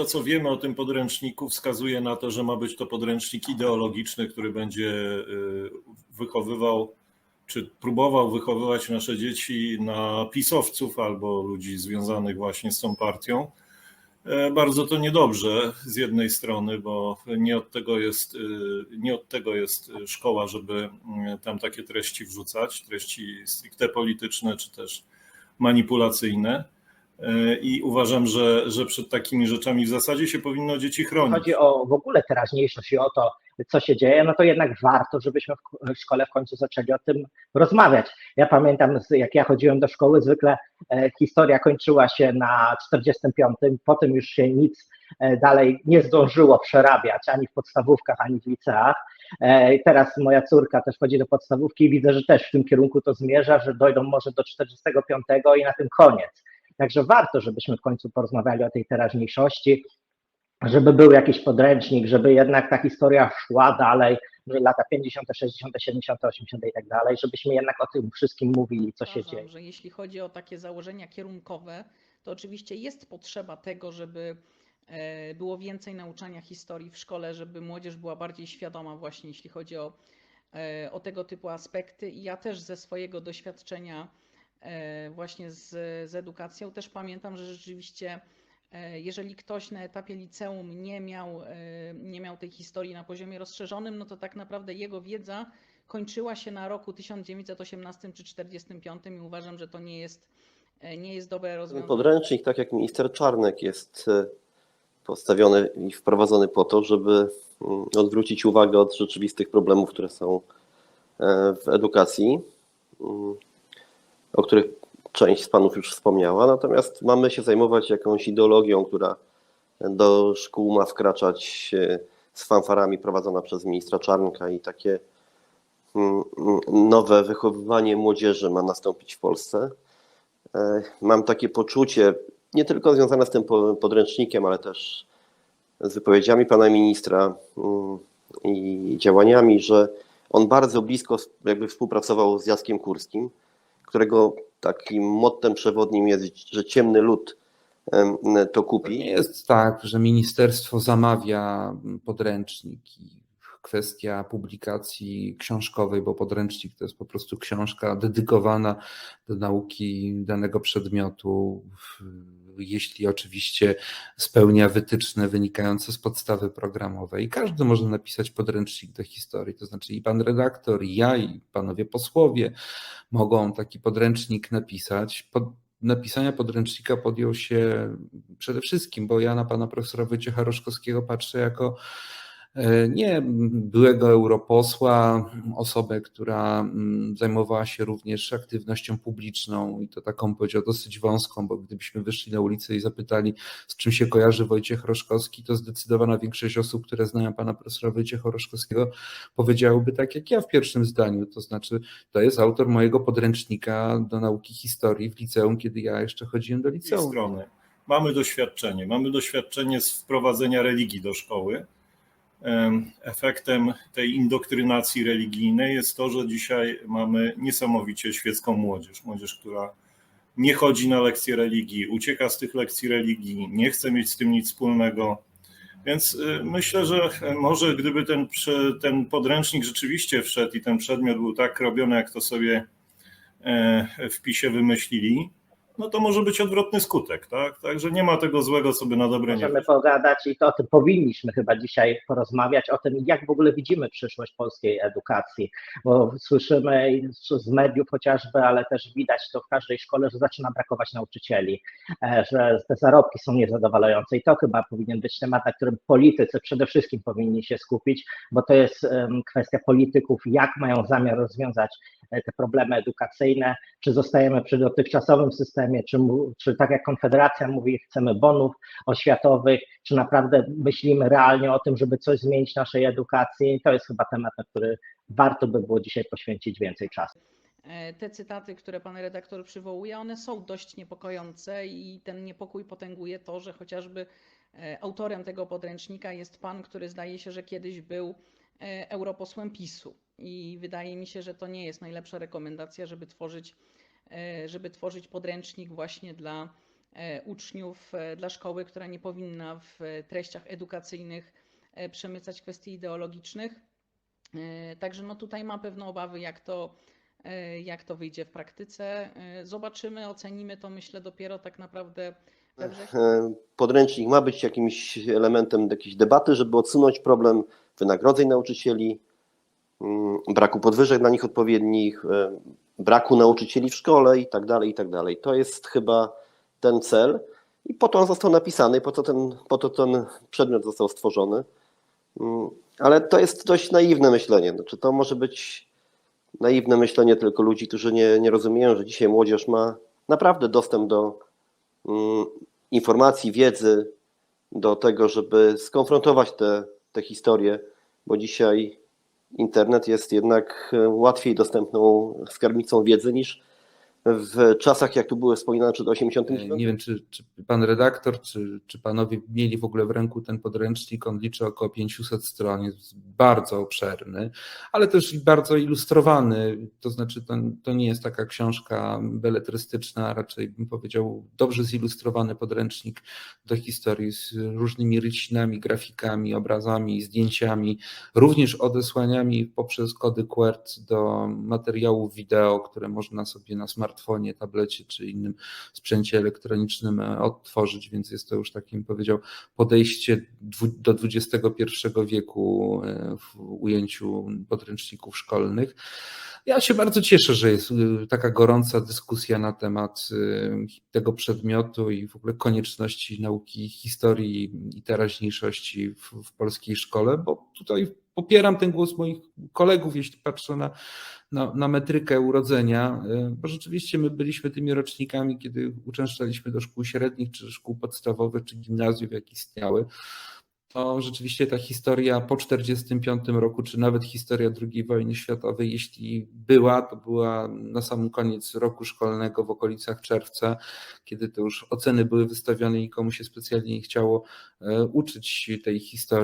to, co wiemy o tym podręczniku, wskazuje na to, że ma być to podręcznik ideologiczny, który będzie y, wychowywał, czy próbował wychowywać nasze dzieci na pisowców albo ludzi związanych właśnie z tą partią. E, Bardzo to niedobrze z jednej strony, bo nie od tego jest, y, nie od tego jest szkoła, żeby y, tam takie treści wrzucać, treści stricte polityczne czy też manipulacyjne. E, I uważam, że, że przed takimi rzeczami w zasadzie się powinno dzieci chronić. chodzi o w ogóle teraźniejszość i o to, co się dzieje, no to jednak warto, żebyśmy w szkole w końcu zaczęli o tym rozmawiać. Ja pamiętam, jak ja chodziłem do szkoły, zwykle e, historia kończyła się na 45, potem już się nic e, dalej nie zdążyło przerabiać ani w podstawówkach, ani w liceach. Teraz moja córka też chodzi do podstawówki i widzę, że też w tym kierunku to zmierza, że dojdą może do 45 i na tym koniec. Także warto, żebyśmy w końcu porozmawiali o tej teraźniejszości, żeby był jakiś podręcznik, żeby jednak ta historia szła dalej, że lata 50., 60., 70., 80. i tak dalej, żebyśmy jednak o tym wszystkim mówili, co się dzieje. że jeśli chodzi o takie założenia kierunkowe, to oczywiście jest potrzeba tego, żeby e, było więcej nauczania historii w szkole, żeby młodzież była bardziej świadoma właśnie jeśli chodzi o, e, o tego typu aspekty. I ja też ze swojego doświadczenia właśnie z, z edukacją. Też pamiętam, że rzeczywiście e, jeżeli ktoś na etapie liceum nie miał, e, nie miał tej historii na poziomie rozszerzonym, no to tak naprawdę jego wiedza kończyła się na roku 1918 czy 1945 i uważam, że to nie jest, e, nie jest dobre rozwiązanie. podręcznik, tak jak minister Czarnek, jest e, postawiony i wprowadzony po to, żeby mm, odwrócić uwagę od rzeczywistych problemów, które są e, w edukacji, mm, o których część z panów już wspomniała. Natomiast mamy się zajmować jakąś ideologią, która do szkół ma wkraczać e, z fanfarami prowadzona przez ministra Czarnka i takie mm, mm, nowe wychowywanie młodzieży ma nastąpić w Polsce. E, Mam takie poczucie, nie tylko związane z tym po- podręcznikiem, ale też z wypowiedziami pana ministra mm, i działaniami, że on bardzo blisko jakby współpracował z Jackiem Kurskim, którego takim mottem przewodnim jest, że ciemny lud To kupi. nie jest tak, że ministerstwo zamawia podręcznik i kwestia publikacji książkowej, bo podręcznik to jest po prostu książka dedykowana do nauki danego przedmiotu, w- jeśli oczywiście spełnia wytyczne wynikające z podstawy programowej. Każdy może napisać podręcznik do historii, to znaczy i pan redaktor, i ja, i panowie posłowie mogą taki podręcznik napisać. Pod, napisania podręcznika podjął się przede wszystkim, bo ja na pana profesora Wojciecha Roszkowskiego patrzę jako nie byłego europosła, osobę, która mm, zajmowała się również aktywnością publiczną i to taką powiedział dosyć wąską, bo gdybyśmy wyszli na ulicę i zapytali, z czym się kojarzy Wojciech Roszkowski, to zdecydowana większość osób, które znają pana profesora Wojciecha Roszkowskiego, powiedziałoby tak jak ja w pierwszym zdaniu, to znaczy to jest autor mojego podręcznika do nauki historii w liceum, kiedy ja jeszcze chodziłem do liceum. strony mamy doświadczenie. Mamy doświadczenie z wprowadzenia religii do szkoły. Em, Efektem tej indoktrynacji religijnej jest to, że dzisiaj mamy niesamowicie świecką młodzież. Młodzież, która nie chodzi na lekcje religii, ucieka z tych lekcji religii, nie chce mieć z tym nic wspólnego. Więc y, myślę, że może gdyby ten, ten podręcznik rzeczywiście wszedł i ten przedmiot był tak robiony, jak to sobie e, w PiSie wymyślili, no to może być odwrotny skutek, tak? Także nie ma tego złego sobie na dobre nie Możemy pogadać i to o tym powinniśmy chyba dzisiaj porozmawiać, o tym, jak w ogóle widzimy przyszłość polskiej edukacji, bo słyszymy z mediów chociażby, ale też widać to w każdej szkole, że zaczyna brakować nauczycieli, e, że te zarobki są niezadowalające i to chyba powinien być temat, na którym politycy przede wszystkim powinni się skupić, bo to jest kwestia polityków, jak mają zamiar rozwiązać te problemy edukacyjne, czy zostajemy przy dotychczasowym systemie, czy, czy tak jak Konfederacja mówi, chcemy bonów oświatowych, czy naprawdę myślimy realnie o tym, żeby coś zmienić w naszej edukacji. To jest chyba temat, na który warto by było dzisiaj poświęcić więcej czasu. E, Te cytaty, które pan redaktor przywołuje, one są dość niepokojące i ten niepokój potęguje to, że chociażby e, autorem tego podręcznika jest pan, który zdaje się, że kiedyś był e, europosłem PiSu. I wydaje mi się, że to nie jest najlepsza rekomendacja, żeby tworzyć, e, żeby tworzyć podręcznik właśnie dla, e, uczniów e, dla szkoły, która nie powinna w treściach edukacyjnych przemycać kwestii ideologicznych. Także no tutaj mam pewne obawy, jak to, jak to wyjdzie w praktyce. Zobaczymy, ocenimy to myślę dopiero tak naprawdę Podręcznik ma być jakimś elementem jakiejś debaty, żeby odsunąć problem wynagrodzeń nauczycieli, braku podwyżek dla nich odpowiednich, e, braku nauczycieli w szkole i tak dalej, i tak dalej. To jest chyba ten cel i po to on został napisany, po to ten, po to ten przedmiot został stworzony. Mm, Ale to jest dość naiwne myślenie. Znaczy, to może być naiwne myślenie tylko ludzi, którzy nie, nie rozumieją, że dzisiaj młodzież ma naprawdę dostęp do mm, informacji, wiedzy, do tego, żeby skonfrontować te, te historie, bo dzisiaj internet jest jednak e, łatwiej dostępną skarbnicą wiedzy niż w czasach, jak tu były wspominane przed 89. Nie wiem, czy, czy pan redaktor, czy, czy panowie mieli w ogóle w ręku ten podręcznik. On liczy około 500 stron, jest bardzo obszerny, ale też bardzo ilustrowany. To znaczy, to, to nie jest taka książka beletrystyczna, raczej bym powiedział dobrze zilustrowany podręcznik do historii z różnymi rycinami, grafikami, obrazami, zdjęciami, również odesłaniami poprzez kody QR do materiałów wideo, które można sobie na smartfonie, tablecie czy innym sprzęcie elektronicznym e, odtworzyć, więc jest to już takim powiedział podejście do XXI wieku e, w ujęciu podręczników szkolnych. Ja się bardzo cieszę, że jest y, taka gorąca dyskusja na temat tego przedmiotu i w ogóle konieczności nauki historii i teraźniejszości w, w polskiej szkole, bo tutaj popieram ten głos moich kolegów, jeśli patrzę na, na, na metrykę urodzenia, y, bo rzeczywiście my byliśmy tymi rocznikami, kiedy uczęszczaliśmy do szkół średnich, czy szkół podstawowych, czy gimnazjów, jak istniały to rzeczywiście ta historia po 1945 roku, czy nawet historia II wojny światowej, jeśli była, to była na sam koniec roku szkolnego w okolicach czerwca, kiedy to już oceny były wystawione i nikomu się specjalnie nie chciało e, uczyć tej historii.